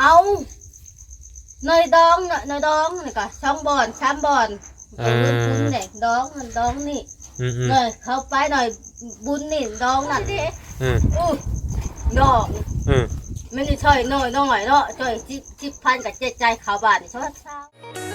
เอาเนยดองน่ะเนยดองนี่ก็ช่องบอนชามบอนเอเอาอเงินทุนเนี่ยดองมันดองนี่อืมอืมเนยเข้าไปหน่อยบุญนี่ดองนั่นอืมอู้ดอกอืม ไม่ได้ช่อยน้อยน้อยเนาะช่อยสิบสิบพันกับเจ็ดใจเขาบาทนี่ช่อยเช้า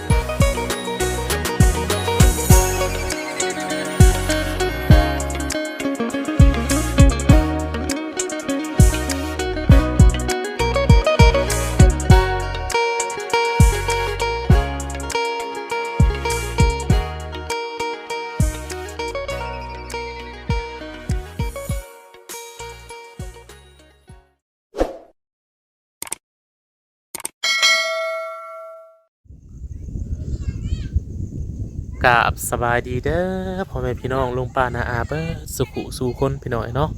กับสบายดีเด้อพ่อแม่พี่น้องลุงป้านาอาเบอร์สุขุสู่คนพี่น้อยเนาะ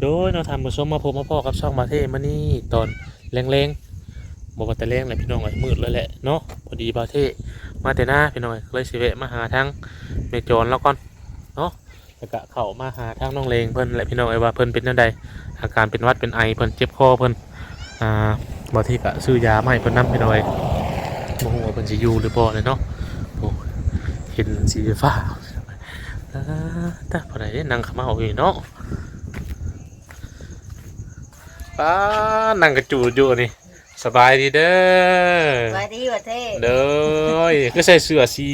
โดยเราทำมาชมมาพบมาพ่อกับช่องมาเทมานี่ตอนแรงๆบอกว่าแต่แรงเลยพี่น้องไอ้มืดเลยแหละเนาะพอดีบาเทมาแต่หน้าพี่น้อยเลยสิเวะมาหาทั้งเมจอนแล้วก่อนเนาะแล้วก็เข้ามาหาทั้งน้องเลงเพิ่นแหละพี่น้องไอ้ว่าเพิ่นเป็นยังไงอาการเป็นวัดเป็นไอเพิ่นเจ็บคอเพิ่นอ่าบาเทก็ซื้อยามาให้เพิ่นนํพี่น้อยโมโหเพิ่นสิอยู่หรือบ่เลยเนาะ เห็นสีฟ้าอ่าแต่พอไหนนั่งขมาเอาอยู่เนาะป้านั่งกระจูดอยู่นี่สบายดีเด้อไปดีประเทศเด้อก็ใส่เสื้อสี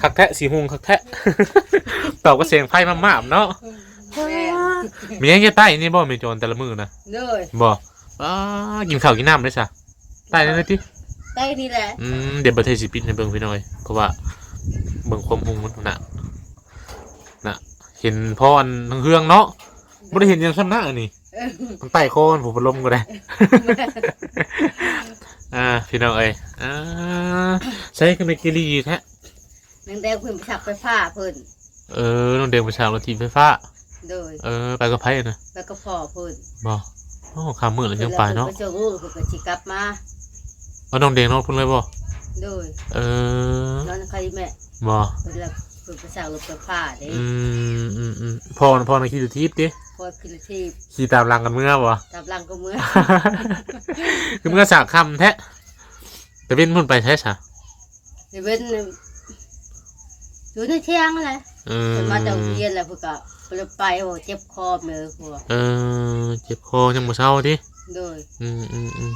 คักแทะสีหงคักแทะตอบก็เสียงไพ่มาหมาบเนาะมีอย่างเงี้ยใต้นี่บ่มีโจรแต่ละมือนะเลยบ่ป้ากินข้าวกินน้ำได้ซะใต้นั่นเลยติได้นี่แหละอืมเดี๋ยวประเทศสิปิดในเบิ่งพี่น้อยเพราะว่า เบิ่งความหุงมันน่ะน่ะเห็นพ่ออันทั้งเฮืองเนาะบ่ได้เห็นอยังซ้ำหน้าอันนี้เออทั้งใต้คอมันผมพัดลมก็ได้ อ่าพี่น้องเอ้ยอ่าใช้กันเป็นกิริแท้นางแดงเพิ่นไปสักไปผ้าเพิ่นเออน้องเด็กประชารถทีมไฟฟ้าโดยเออไปกับไพ่นะแล้วก็พอเพิ่นบ่โอ้ข้ามมือเลยยังไปเนาะไปเจอลูกเพิ่นก็สิกลับมาเอาน้องเด็กน้องพุ่นเลยบ่ โดยเออนอนใครแม่บ่เพิ่นละเพิ่นไปสักรถไปผ้าเด้อืมอืมอืมพ่อพ่อในคิดดูทิพย์ดิพอขึ้นที่ขี่ตามหลังกันเมื่อบ่ตับหลังก็เมื่อคือมันก็สากคำแท้แต่เป็นพุ่นไปใช่สะสิเว้นอยู่ในเที่ยงนั่นแหละเออเพิ่นมาจากโรงเรียนแล้วเพิ่นก็เพิ่นไปโอ้เจ็บคอแม่หัวเออเจ็บคอยังบ่เศร้าดิโดยอืมอืมอืม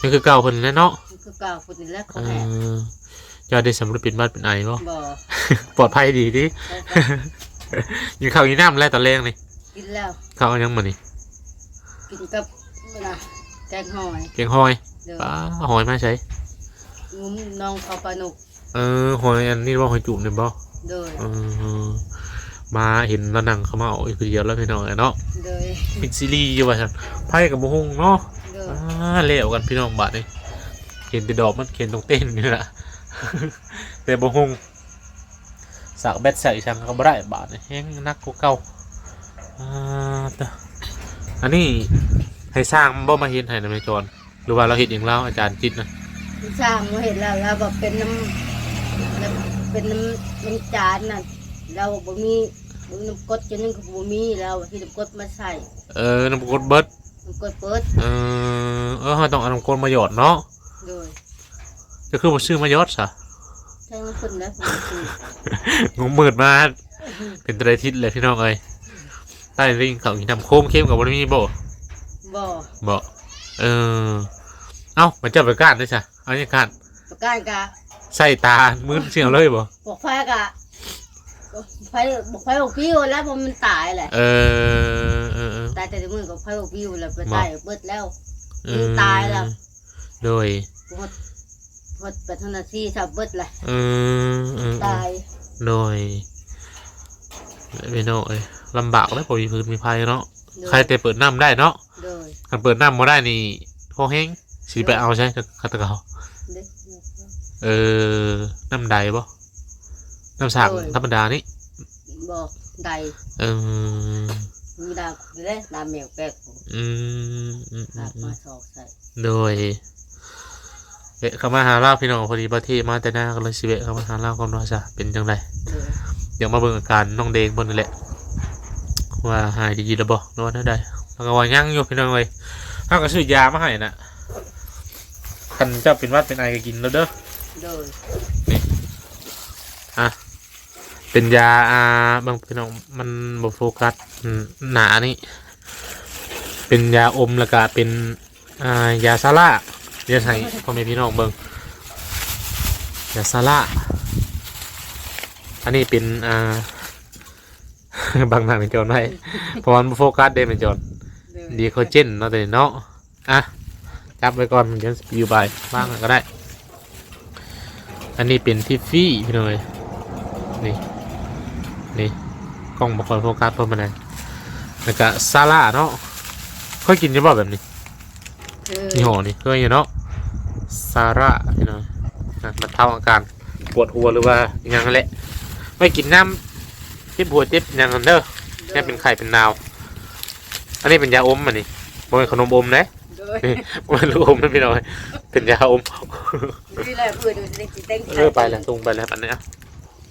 นี่คือเก่าเพิ่นแน่เนาะมัน คือเก่าคนนี้แหละเอเขาแหกอเจะได้สำเร็จเป็นบ้านเป็นไอบ่บ่ปลอดภัยดีดิเขาก็กินข้าวกินน้ำแล้วตอนแรกนี่กินแล้วข้าวเอายังมานี่กินกับนะแกงหอยเกียงหอยเดี๋ยวป้าหอยมาใช้งุ้มน้องเขาปลาหนุกเออหอยอันนี้ว่าหอยจุ่มเนี่ยบ่โดยเออมาเห็นแล้วนั่งเขามาเอาอีกทีเดียวแล้วพี่น้องเนาะโดยเป็นซีรีส์อยู่ว่าซั่นไพ่กับบ่ฮงเนาะโดย อ่าเละกันพี่น้องบาดนี่ เห็นแต่ดอกมันเห็นตรงเต้นนี่แหละแต่บ่ฮงสากแบตใส่ช่างก็บ่ได้บาดนี่แห้งนักกว่าเก่าอ่าแต่อันนี้ให้สร้างบ่มาเห็นให้นะแม่จอนหรือว่าเราเห็นเองแล้วอาจารย์คิดนะพี่สร้างมาเห็นแล้วเราบอกเป็นน้ำน้ำเป็นน้ำน้ำจานน่ะเราบ่มีบ่มีน้ำกรดจนนึงก็บ่มีเราที่น้ำกรดมาใส่เออน้ำกรดเบิดน้ำกรดเปิดเออเออเราต้องเอาน้ำกรดมาหยอดเนาะ โดยจะคือบ่ซื้อมาหยอดซะใช้น้ำข้นแล้วผมกินงงมืดมาเป็นตรทิศเลยพี่น้องเอ้ยใต้ริงเขากินน้ำโค้มเข้มกับบ่ได้มีบ่บ่บ่เออเอ้ามันจะไปก้านด้วยจ้ะเอาอย่างก้านประการกะใส่ตามืดเสียงเลยบ่บอกไฟกะไฟบอกไฟบอกพิวแล้วมันตายแหละเออเออเออตายแต่ในมือกับไฟบอกพิวแล้วไปตายเบิดแล้วเอมันตายแล้วโดย หมดหมดเป็นธนาทีสับเบิดเลยเออเออเอตาอยโดยพี่น้องเอ้ยลำบากแล้วพอมีพื้นมีภัยเนาะโดยใครแต่เปิดน้ำได้เนาะโดยคันเปิดน้ำมาได้นี่พอแห้งสีไปเอาใช่คาตะเกาเด็กเออน้ำใดบ่น้ำสางธรรมดานี่บอกใดเออมีดาวเลยดาวแมวแปลกอืมอืมอืหามอืมามสอกใส่โดย เอ๊ะเขามาหาเราพี่น้องพอดีประเทศมาแต่หน้าก็เลยสิเวะเขามาหาเราความรอซะเป็นจังไดโดยเดี๋ยวมาเบิ่งอาการน้องเดงบนนี่แหละว่าหายดีๆแล้วบ่นอนได้ใดแล้วก็ว่ายังอยู่พี่น้องเอ้ยเขาก็ซื้อยามาให้น่ะคันเจ้าเป็นหวัดเป็นไอก็กินแล้วเด้อโดยเป็นยาอ่าบางพี่น้องมันบ่โฟกัสอืมหนานี่เป็นยาอมแล้วก็เป็นอ่ายาซาร่า เดี๋ยวให้พ่อแม่พี่น้องเบิ่งยาซาร่าอันนี้เป็นอ่าบางหนังเป็นโจรไว้เพราะมันบ่โฟกัสเด้เป็นโจรโดยดีโคเจนเนาะแต่เนาะอะจับไว้ก่อนมันจะอยู่ใบบ้างก็ได้ อันนี้เป็นทิฟฟี่พี่น้องเอ้ยนี่นี่กล้องบอคอยโฟกัสเพิ่มมาเลยแล้วก็ซาร่าเนาะค่อยกินจะบอกแบบนี้คือนี่ห่อนี่เคยอยู่เนาะซา ร่าพี่น้องนะมันเท่าอาการปวดหัวหรือว่าอหยังนั่นแหละไม่กินน้ำเจ็บหัวเจ็บอยังนั้นเด้อแค่เป็นไข่เป็นนาว อันนี้เป็นยาอมอันนี้บ่เป็นขนมอมนะโดยนี่บ่เป็นลูกอมนะพี่น้องเป็นยาอมนี่แหละเพื่อนดูสิเต้นเออไปแล้วตรงไปแล้วอันนี้อะ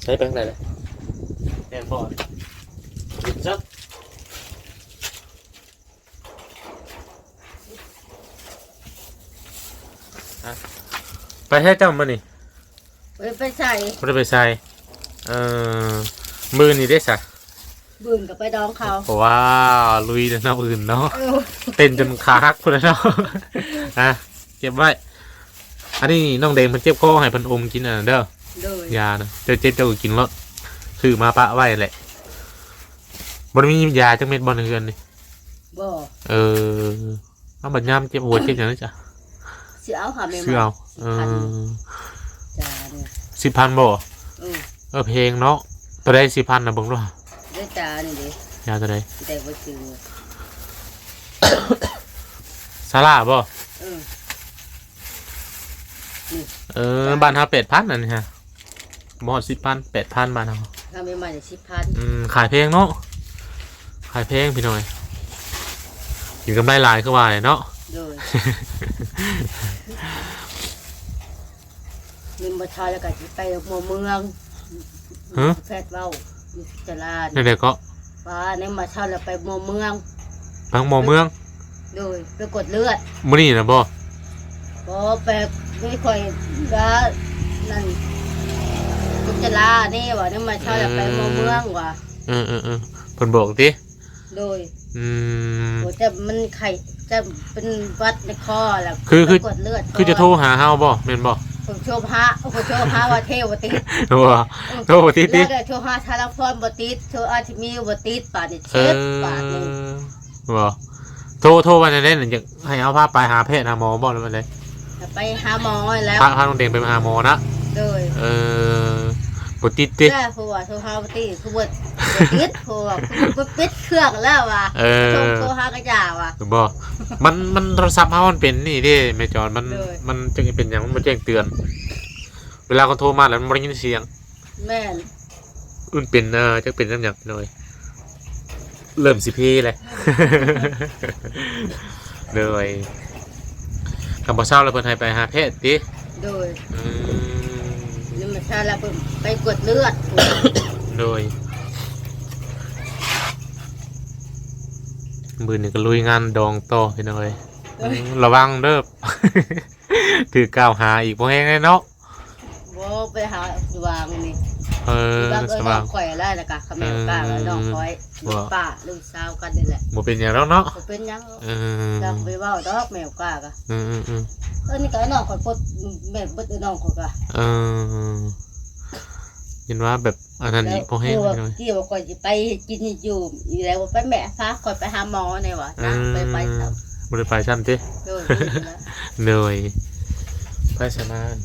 ใช้ไปข้างในเลยแดงบ่อนี่หยิบซักอะ ไปให้เจ้ามานี่ไปไปใส่ไม่ได้ไปใส่เอ่อมือนี่ได้สะบืนกับไปดองเขาเพราะว่าลุยแต่น้ำอื่นเนาะ เออเต้นจนขาหักพุ่นแล้วเนาะ อะเก็บไว้ อันนี้น้องเดงมันเจ็บคอให้เพันอมกินอะเด้อโดยยานะเจ้าเจ็บเจ้าก็กินแล้วซื้อมาปะไว้แหละมันมียาจังเม็ดบอลเงินนี่บ่เออเอาบัดยามเจ็บหัวเจ็บอย่างนั้นจ้ะ สิเอาหาแม่ซื้อเอาเออจ้าเนี่ยสิบพันบ่เออเออเพลงเนาะตัวได้สิบพันนะเบิ่งด้วยได้จ้านี่ดิยาตัวใดแต่บ่ซื้อซาร่าบ่เออเออบ้านเฮาแปดพันนั่นนี่ฮะบ่สิบพันแปดพันบ้านเฮาถ้าไม่มาจะสิบพันอืมขายเพลงเนาะขายเพลงพี่หน่อยกินกำไรหลายคือว่าเลยเนาะ โดยนี่มาทายแล้วก็สิไปหมู่เมืองฮะแพทย์เว้าอยู่ตลาดเด็กๆก็ว่าในมาเช่าแล้วไปหมู่เมืองบางหมอเมืองโดยไปกดเลือดมื้อนี้นะบ่พอไปไม่ค่อยก็นั่นกุจลานี่ว่านี่มาเช่าแล้วไปหมู่เมืองว่ะเออเออเออเพิ่นบอกติโดย อืม โอ้จะมันไข่จะเป็นวัดในคอแล้วคือคือไปกดเลือดคือจะโทรหาเฮาบ่แม่นบ่ผมโชว์พระผมโชว์พระว่าเทวติดว่าโทรบ่ติดติแล้วก็โชว์พระชาลพรบติดโชว์อาทิมีบติดป่านี่เอเช็ดอป่าหนึ่งบ่โทรโทรวันนั้นอยากให้เอาพาไปหาแพทย์หาหมอบ่หรือว่าไดไปหาหมอแล้วพาพาน้องเด็กไปหาหมอนะโดยเออ บ่ติดติเพื่อผัวโทรหาบติดคือบดติดผัวคือปิดเครื่องแล้วว่ะเออ โทรโทรหากระยาว่ะถูกบ่มันมันโทรศัพท์เฮามันเป็นนี่เด้แม่จอนมันเลย มันจึงเป็นอย่างมันบ่แจ้งเตือน เวลาเขาโทรมาแล้วมันบ่ได้ยินเสียงแม่นอุ่นเป็นเออจักเป็นจังหยังหน่อยเริ่มสิเพเลย เลยคำบ่เช้าแล้วเพิ่นให้ไปหาแพทย์ติโดยอืม ถ้าเราไปกดเลือด โดยมือนี่ก็ลุยงานดองต่อพี่น้อยอืมระวังเด้อ ถือกล่าวหาอีกพวกแฮงเลยเนาะ บ่ไปหาสว่างนี่ เออบางเอิสญน้ว่าองงข่อยแล้วนะกะคำแม่ป้าแล้วน้องข่อยลูกป้าลูกสาวกันนี่แหละบ่เป็นหยังแล้วเนาะบ่เป็นหยังเออจังไปเว้าดอกแมวกล้ากะอืมอืมอืมเออนี่ก็น้องข่อยปดแม่ปดน้องข่อยกะเออเห็นว่าแบบอันนั้นอีกบ่แฮงที่ว่าพี่น้อยที่ว่าข่อยสิไปกินอยู่อีแล้วว่าไปแม่พาข่อยไปหาหมอนี่ว่ะนะไปไปครับบ่ได้ไปซ้ํติโดยเหนื่อยไปสนาน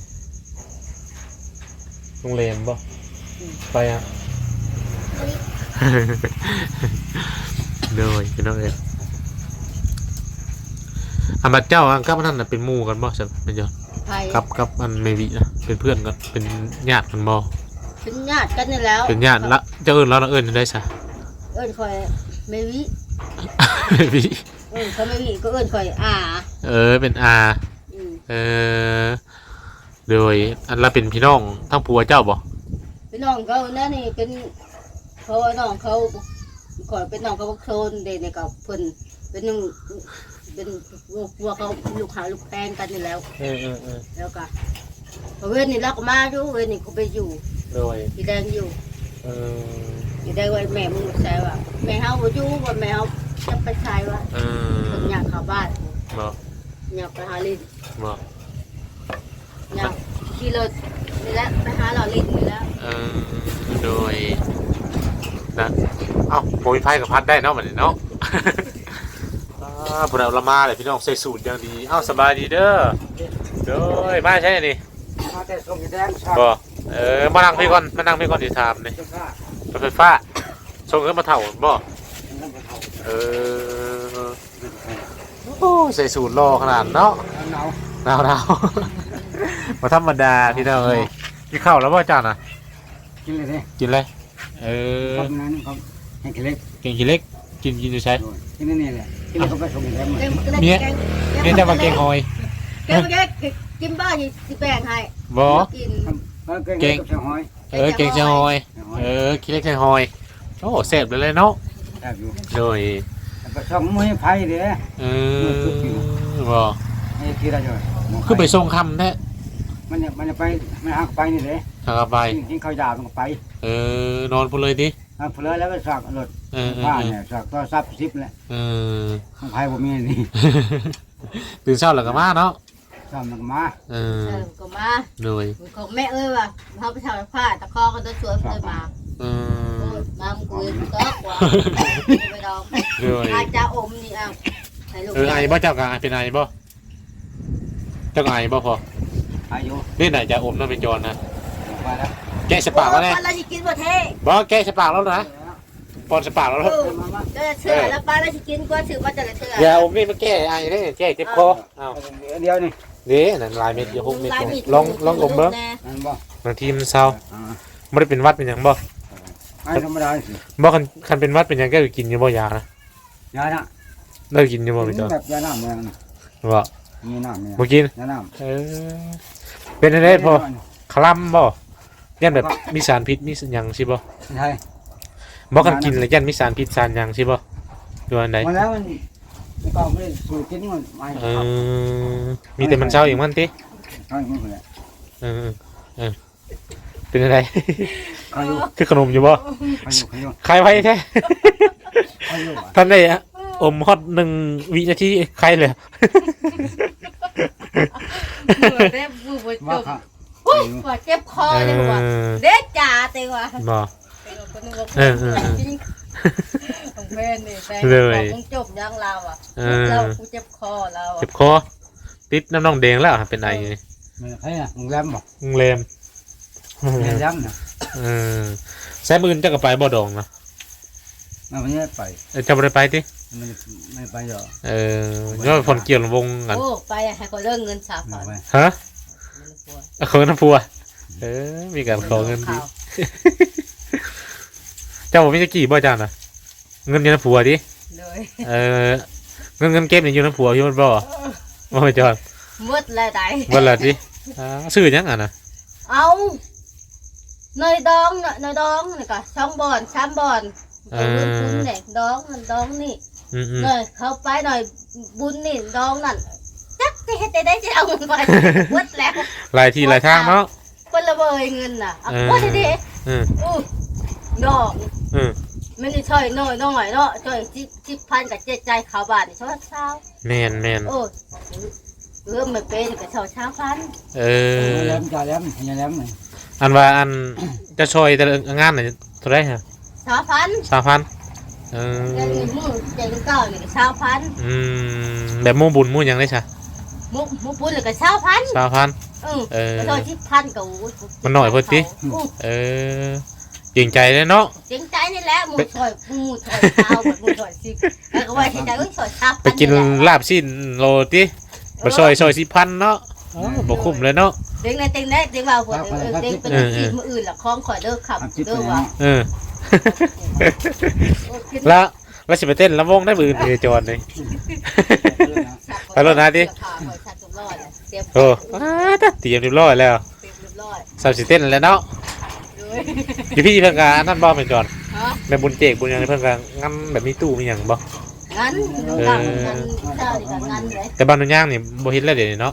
โรงแรมบ่ ไปอะเหนื่อยพี่น้องเอ้ยอันบัดเจ้าอันกับอันนั้นน่ะเป็นหมู่กันบ่ใช่เป็นจ้ะไปกับกับอันเมวินะเป็นเพื่อนกันเป็นญาติกันบ่เป็นญาติกันนี่แล้วเป็นญาติละเจ้าเอิ้นเราเอิ้นจังได้ซะเอิ้นข่อยไม่วิเมวิเอิ้นเขาไม่วิก็เอิ้นข่อยอาเออเป็นอาอืมเออโดยอันละเป็นพี่น้องทั้งผัวเจ้าบ่เป็ นน้องเขานั่นนี่เป็นเขาน้องเขาข่อยเป็นน้องเขาบักโซนเดนี่กับเพิ่นเป็นน้องเป็นพวกเขาลูกหาลูกแพงกันนี่แล้วเออเออเออแล้วก็พอเว้นนี่เราก็มาดูเว้นนี่ก็ไปอยู่โดยอีแดงอยู่เอออีแดงไว้แม่มึงใช่ว่าแม่เฮาบ่อยู่ว่าแม่เฮาจะไปใช้ว่าเอเพิ่นออยากเข้าบ้านบ่อยากไปหาลิ้นบ่อยากขี่รถนี่แหละไปหาเราลิ้นนี่แหล้ว เออโดยนะเอ้าโมยไพ่กับพัดได้เนาะบัดนี้เนาะ อ่าพวกเราละมาเลยพี่น้องใส่สูตรอย่างดีเอ้าสบายดีเด้อโดยมาใช่นี่มาแต่ส่งแดงชาบ่เออมานั่งพี่ก่อนมานั่งพี่ก่อนสิถามนี่เจ้าข้ารถไฟฟ้าส่งเงินมาเท่าบ่น้ำกระเทาเออโอ้ใส่สูตรรอขนาดเนาะหนาวหนาวหนาวมาธรรมดาพี่น้องเอ้ยกินข้าวแล้วบ่จ้าน่ะ กินเลยสิกินเลยเออครับนั้นครับให้กินเล็กเก่งกินเล็ก กินกินอยู่ใช้กินนี่แหละกินแล้วก็ไปส่งแดงมาเกงเนี่ยเนี่ยจะมาเก่งหอยเก่งเก่งกินบ้านสิแบ่งให้บ่กินเก่งกับเชียงหอยเออเก่งจังหอย เออกินเล็กจังหอยโอ้แซ่บเลยเลยเนาะแอบอยู่โดยไปส่งมือไผ่เด้อเออบ่ให้กินได้จ้ะคือไปส่งคำแท้ มันจะมันจะไปมันหักไปนี่เลยทางไปกินข้าวยามันก็ไปเออนอนพุ่นเลยดิหักเพลแล้วก็สักรถเออเออผ้าเออเนี่ยสักก็ซับซิปแหละเออ ของไผ่บ่มีนี่ ตื่นเช้าแล้วก็มาเนาะซ้ำมันก็มาเอเอออก็มาโดยของแม่เอ้ยว่ะเขาไปทำผ้าตะคอก็จะสวยเลยมาเออมามึงคุยก็กว่าไปดองโดยอาจจะอมนี่อะให้ลูกเออไอบ่เจ้ากะเป็นไอบ่เจ้าไอบ่พอ อายุนี่ไหนจะอมน้ำเป็นจรนะไปแล้วแกะสปากแล้วแน่ป้าเราจะกินประเทศบ่แกะสปากแล้วนะปอนสปากแล้วเออจะเชื่อแล้วป้าเราจะกินกว่าถือว่าจะเชื่ออย่าอมนี่มาแก้ไอเด้แก้เจ็บคออ้าวเดียวนี่เด้นั่นลายเม็ดอย่าหกเม็ดลองลองอมเบิ่งนั่นบ่บางทีมันเศร้าอ่าบ่ได้เป็นหวัดเป็นหยังบ่ไอ้ธรรมดาสิบ่คันคันเป็นหวัดเป็นหยังแกก็กินอยู่บ่ยานะยาน่ะเลิกกินอยู่บ่พี่จอนแบบยาน้ำเมืองน่ะบ่ มีน้ำเนี่ยบ่กินยาน้เออเป็นจังได๋ำพอคลำบ่ยันแบบมีสารพิษมีหยังสิบ่ใช่บ่คันกินแล้วยันมีสารพิษสารหยังสิบ่ดูอันใดมาแล้วมันก็ไม่ได้สูตรกินมันไม่เออมีแต่มันเศร้าอย่างมันติใช่มันแหละเออเออเป็นอะไรเขาอยู่คือขนมอยู่บ่เขาอยู่เขาอยู่คลายไว้แท้เขาอยู่ท่านได้อะอมฮอตหนึ่งวินาทีคลายเลย เด็บบูบจว่าบค่ะว่าเจ็บคอเอเลยว่ะอเด็กจ่าเต็งว่ะบ่เออเออของเพื่อนนี่แต่ของมึงจบยังเราอะเอเราอกูเจ็บคอเราเจ็บคอติดน้ำน้องแดงแล้วเป็นไอไม่ใช่อะโรงแรมบ่โรงแรมโรงแรมนะเออใช้มือจะกับไปบ่ดองนะ มันไม่ได้ไปเออจะบ่ได้ไปติมันไม่ไปหรอกเออย้อนผลเกี่ยวลำวงกันโอ้ไปให้เขาเลิกเงินสามไม่พันไปฮะเอาขอน้ำพัวเออมีการขอเงินดีเจ้าบ่มีจะกี่บ่จ้าน่ะเงินอยู่น้ำผัวดิเลยเออเงินเงินเก็บนี่อยู่น้ำผัวอยู่มันบ่บ่ไปจอดมืดเลยไดวันละดิอ่าซื้อหยังอะนะเอาเนยดองเนยดองนี่ก็ช่องบอนช้ำบอน เอาเงินทุนเนี่ยดองมันดองนี่อืมอืมเนยเข้าไปหน่อยบุญนี่ดองนั่นจักจะเฮ็ดได้ได้จะเอาเงินไปมืดแล้วหลายที่หลายทางเนาะ คนละเบยเงินน่ะเอาเออ ว่าดีอืมๆอู้ดองอืมไม่ได้ช่อยน้อยน้อยเนาะช่อยสิบสิบพันกับเจ็ดใจขาวบาทนี่ช่อยเช้าแม่นแม่นโอ้เริ่มไม่เป็นกับเช้าเช้าพันเอโรองแรมจ่ายแรมจ่ายแรมเลยอันว่าอันจะช่วยแต่ละงานน่ะเท่าไหร่ฮะ เช้าพัน3,000เออเงินมือใจเก้านี่ก็เช้าพันอืมแบบหมู่บุญหมู่หยังได้ซะมุกมุกปุ้นเลยก็เช้าพัน3,000เออเออก็ช่อยสิบพันกับโอ้ยมันหน่อยเพิ่นติอู้เออเก่งใจเลยเนาะจริงใจนี่แหละหมูช่อยหมูช่อยเช้าหมูช่อยสิบแล้วก็ว่าที่ใจเอ้ยช่อยเช้าพันไปกินลาบสิ้นโลติบ่ซอยซอย10,000เนาะอ๋อบ่คุ้มเลยเนาะเด็กในเต็งได้เด็กว่าหัวเออเด็กเป็นทีมืออื่นละคล้องข่อยเด้อขับทำจิ๊บเด้ไปอว่า นะเออแล้วแล้วสิไปเต้นลำวงได้มืออื่นเดจอนเลยไปรถนะดิโอ้อ้าตะเตรียมเรียบร้อยแล้วเรียบร้อยสาวสิเต้นแล้วเนาะเลยอยู่พี่เพิ่งกานั่นบ่เป็นจอนฮะแม่บุญเจกบุญหยังเพิ่งกางั้นแบบมีตู้มีหยังบ่งั้นลูกกลางงั้นเจ้าดิกันงั้นเลยแต่บ้านนุ่นย่างนี่บ่เฮ็ดแล้วเดี๋ยวนี้เนาะ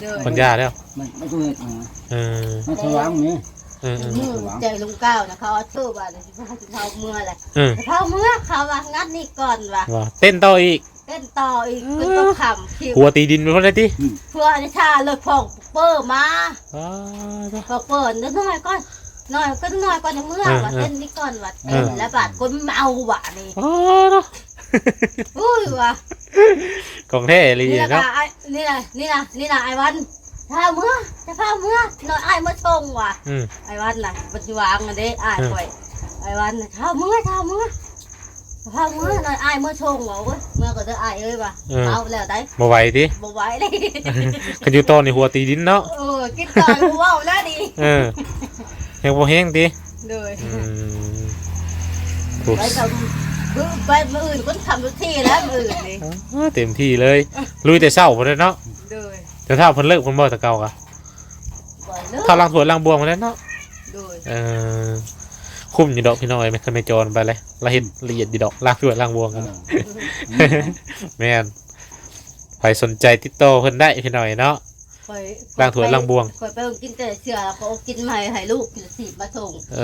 เด้อมันยาแล้วมันไม่ต้องเห็ดนะเออมันสว่างนี่ เออเออมือใจลุงก้าวนะเขาเอาชื่อว่าจะพาจะเข้าเมื่อแหละเออเข้าเมื่อเขาว่างั้นนี่ก่อนว่ะว่าเต้นต่ออีก เต้นต่ออีกเป็นต้องคำคิวหัวตีดินไปพุ่นเลยติเพื่ออนิชาเลยพองเปอร์มาอ้าวพอเปิดนิดหน่อยก่อนหน่อยก็หน่อยก่อนเมื่อว่าเต้นนี่ก่อนว่าเต้นแล้วบาดคนเมาว่ะนี่อ้าวเนาะอุ้ยว่ะของแท้เลยนี่นะเนาะไอ้นี่นะนี่นะนี่นะไอ้วัน ถ้าเมื่อจะพาเมื่อหน่อยไอ้เมื่อชงว่ะอืมไอ้วันน่ะปัจจุบันมันได้อ้ายข่อยไอ้วันน่ะเท่ามือเท่ามือเท่ามือหน่อยอ้ายเมื่อชงว่ะเว้ยเมื่อก็จะอ้ายเอ้ยว่ะเอาแล้วได้บ่ไหวติบ่ไหวเลย คันอยู่ต่อนี่หัวตีดินเนาะเออกินต่อยว้าวแล้วดีเออแฮงบ่แฮงติเลยอืมโอ้ไปทำคือไปมืออื่นคนทำทุกที่แล้วมืออื่นนี่อ้าวเต็มที่เลย ลุยแต่เช้าพุ่นเลยเนาะ เลย แต่ถ้าเพิ่นเลิกเพิ่นบ่แตะเก่ากะบ่เลิกถ้าล้างถ้วยล้างบวงมาแล้วเนาะเลยเออคุ้มอยู่ดอกพี่น้อยไม่เคยไม่จรไปเลยละเห็ดละเอียดอยู่ดอกล้างถ้วยล้างบวงกันแม่นใครสนใจติดต่อเพิ่นได้พี่น้อยเนาะข่อยล้างถ้วยล้างบวงข่อยไปกินแต่เสือเขากินใหม่ให้ลูกกินสีมาส่งเอ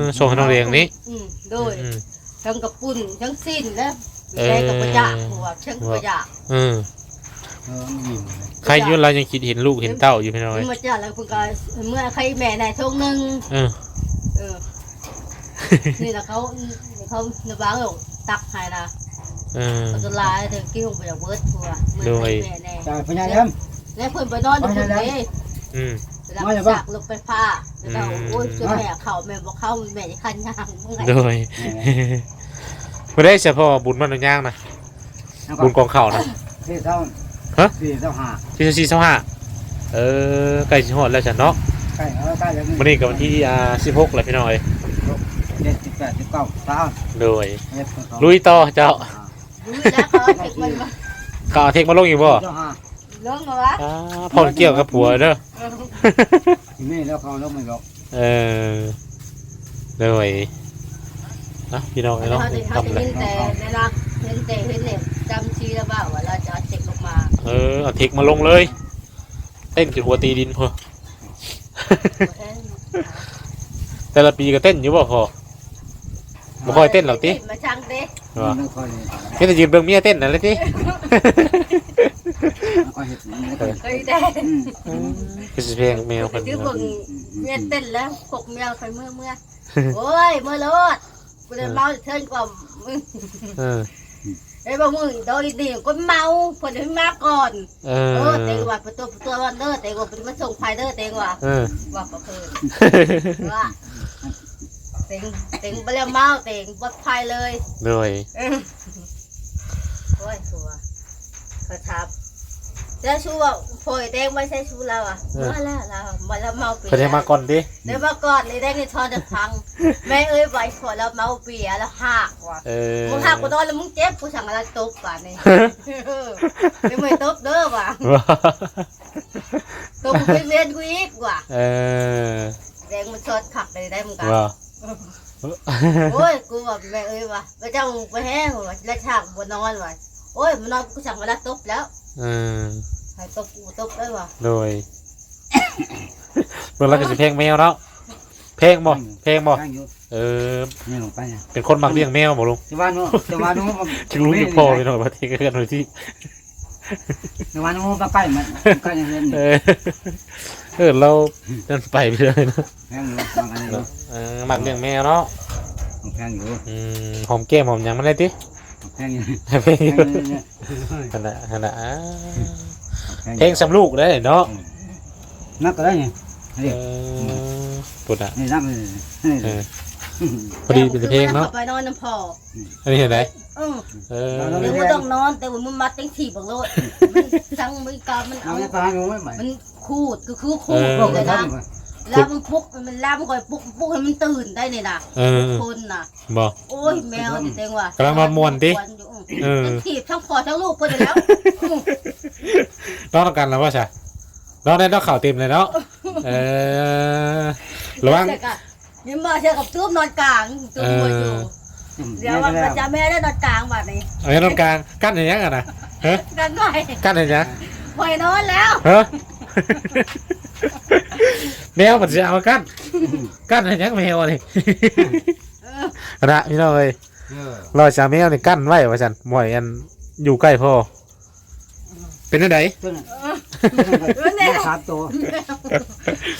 อส่งให้น้องเรียงนี้อืมโดยอืมทั้งกับปุ่นทั้งสิ้นแล้วเออแม่กับประยากหัวทั้งประยากเออเออมันยิ้ม ใครอยุ่เรายังคิดเห็นลูกเห็นเต้าอยู่พี่น้อยมาจากแล้วคุณก็เมื่อใครแม่ไหนทงหนึ่งเออเออนี่แหละเขาเขาในบ้านเขาตักให้นะเออเขาจะลายเธอกิ้วไปจากเวิร์ดทัวเมื่อโดใครยแม่แน่จ่ายพญาย้แล้วเพิ่นไปนอนอยู่คนเดียวอืมแล้วก็สักลงไปผ้าแล้วก็โอ้ยช่วยแม่เขาแม่บอกเข้าแม่จะคันยางเมื่อไหร่โดยำไม่ได้เฉพาะบุญมันย่างนะบุญกองเข่านะที่เท่า ฮะที่เท่าหาที่สี่สิบห้าเออใกล้สิฮอดแล้วจ้ะเนาะใกล้เออใกล้แล้ววันนี้กับวันที่อ่าสิบหกเลยพี่น้อยเจ็ดสิบแปดสิบเก้าสามโดยเจ็ดสิบสองลุยต่อเจ้าดูแล้วเขาเก็บมันมาก็เอาเทคมาลงอยู่บ่เจ้าห้าลงมาวะอ่าพอเกี่ยวกับผัวเด้อที่นี่แล้วเขาแล้วไม่บอกเออเลยนะพี่น้องไอ้น้องเขาจะเขาทำจะอะไรเห็นแต่ในรักเห็นแต่เห็นเนี่ยจำชีแล้วว่าว่าเราจะเอาเจ็บลงมา เออเอาเทคมาลงเลย เต้นขึ้นหัวตีดินพอ แต่ละปีก็เต้นอยู่บ่พอบ่ค่อยเต้นหรอกติมาช่างเต้ว่าไม่ค่อยเลยแค่จะยืนเบิ่งเมียเต้นนั่นแหละติไม่ค่อยเห็นไม่ค่อยเคยได้อืมคือสิเพลงแมวเพิ่นคือเนาะพวกเมียเต้นแล้วพวกเมียไปเมื่อเมื่อโอ้ยเมื่อรถกูเลยเมาเทินกว่ามึงเออ ไอ้บ่มึงโดยดีก็เมาพอถึงมาก่อนเอเอออเต็งว่าประตูประตูวันเด้อเต็งว่าเป็นมาส่งไฟเด้อเต็งว่าเออ ว่าก็คือว่าเต็งเต็งไปแล้วเมาเต็งบดไฟเลยโดยเออโอ้ยสัวกระทับแล้วชูว่าโอยเต็งไม่ใช่ชูเราอะมาแล้วเรามาแล้วเมาปีเพิ่นให้มาก่อนดิเดี๋ยวมาก่อนเลยได้เงินทอนจะพังแม่เอ้ยไหวขอแล้วเมาเปียแล้วหักว่ะเออมึงหักกูนอนแล้วมึงเจ็บกูสั่งอะไรตบป่ะนี่เออไม่ไม่ตบเด้อว่ะว่าตบไปเรียนกูอีกว่ะเออแดงมันชดขักเลยได้มึงกันว่าโอ้ยกูแบบแม่เอ้ยว่ะพระเจ้าไปแห้งว่ะแล้วฉากบนนอนว่ะโอ้ยมันนอนกูสั่งเวลาตบแล้วเอ อให้ตบกูตบได้ว่ะโดยเบิ่งแล้วก็สิเพลงแมวเนาะเพลงบ่เพลงบ่ตั้งอยู่เออ นี่ลงไปเนี่ยเป็นคนมักเลี้ยงแมวบ่ลุงจะว่านู้จะว่านู้ถึงลุงอยู่พอไปหน่อยประเทศกันหน่อยที่จะว่านู้มาใกล้มันใกล้ยังเล่นเออเออเราเดินไปไปเลยเนาะแพงอยู่บางอันนี้เออมักเลี้ยงแมวเนาะแพงอยู่อืมหอมแก้มหอมหยังมันได้ติแพงอยู่เพลงแพงอยู่เนี่ยขนาดขนาดอ่าแพงอ เพลยู่งสำลูกได้เนาะนักก็ได้ไงเอนี่อปุดอะนี่นักเลยเออพอดีเป็นเพลงเนาะไปนอนน้ำพออันนี้เห็นไหมเออเออเดี๋ยวมึงต้องนอนแต่ว่ามึงมัดตั้งที่บังโลดมันสั่งมึงกามันเอาเอาไปปลาอยู่ไม่ไหวมันคูดก็คือคูเอดอบอกเลกันยทนะแล้วมันปลุกมันล่ามก่อยปลุกปลุกให้มันตื่นได้เนี่ยนะเออ คนน่ะบอกโอ้ยแมวนี่เต็งว่ะกำลังนอนม่วนดิอยู่เออมันถีบทั้งพ่อทั้งลูกเพิ่นแล้วนอนกันแล้วว่าใช่นอนได้นอกข่าวเต็มเลยเนาะเออระวังนี่มาเชื่อกับทูบนอนกลางตัวหัวอยู่เดี๋ยวว่าประจำแม่ได้ตอนกลางบัดนี้เอาไว้ตรงกลางกั้นอย่างยังอะนะเฮ้กันหน่อยกั้นอย่างยังปล่อยนอนแล้วเฮ้ แมวมันจะเอากั้นกั้นอย่างยังแมวนี่เออนะพี่น้องเอ้ยเออรอยชาแมวนี่กั้นไว้ว่าฉันหมอยอันอยู่ใกล้พ่อเป็นยังไงตัวนั้นเออเนี่ยสามตัว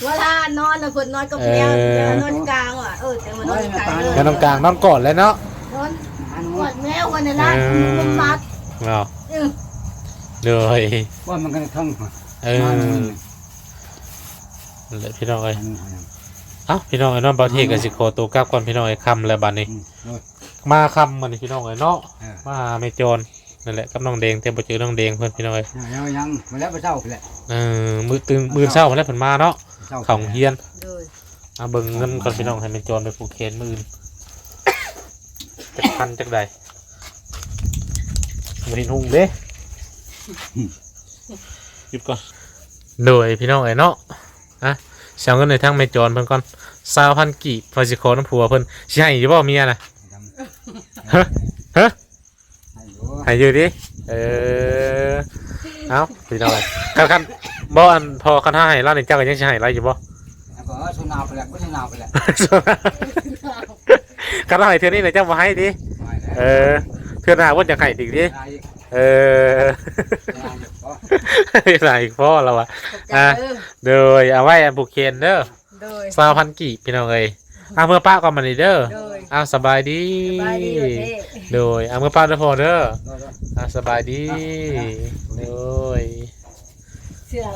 เวลานอนนะคนนอนกับแมวเดี๋ยวนอนกลางว่ะเออแต่มานอนกลางเลยแม่ตรงกลางนอนก่อนเลยเนาะนอนอันกนู้อนดแมวกันในร้านมันมัดเนาะเออเดี๋ยวเฮ้ยว่ามันก็ท่อง เออนั่นแหละพี่น้องเอ้ยอันนี้เอ้าพี่น้องไอ้น้องบางทีก็สิโคตัวกลับก่อนพี่น้องไอ้คำแล้วบัดนี้ อืมมาคำมันนี่พี่น้องไอ้เนาะเออ มาไม่โจรนั่นแหละกับน้องแดงเต็มไปเจอน้องแดงเพื่อนพี่น้องไอ้ยังยังมาแล้วไปเจ้าแหละเออมือตื่นมือเช้ามาแล้วเพิ่นมาเนาะเจ้าของเฮียนโดยเอาเบิ่งเงินก่อนพี่น้องให้เป็นโจรไปผูกเคนมืออื่นจักพันจักใดบ่เห็นหุงเด้ หยุดก่อนโดยพี่น้องไอ้เนาะอะเสียเงินในทางแม่โจรเพิ่นก่อน20,000กีบพอสิขอน้ำผัวเพิ่นสิให้อยู่บ่เมียน่ะฮะฮะให้อยู่ให้อยู่ดิเออเอาพี่น้องกันคันบ่อันพอคันห้าให้ร้านนี้เจ้าก็ยังสิให้ไรอยู่บ่แล้วก็สุนาวไปแล้วก็สุนาวไปแล้วคันห้าให้เทื่อนี้เนี่ยเจ้าบ่ให้ดิเออเทื่อหน้าว่าจะให้อีกดิเออ หลายพ่อเราอะจ้าเออโดยเอาไว้อันบุกเคนเด้อโดยสาวพันกี่พี่น้องเอ้ยเอาเมื่อป้าก่อนมานี่เด้อโดยเอาสบายดี สบายดีอยู่เท่โดยเอาเมื่อป้าเด้อพอเด้อเอาสบายดีโดยเชื่อ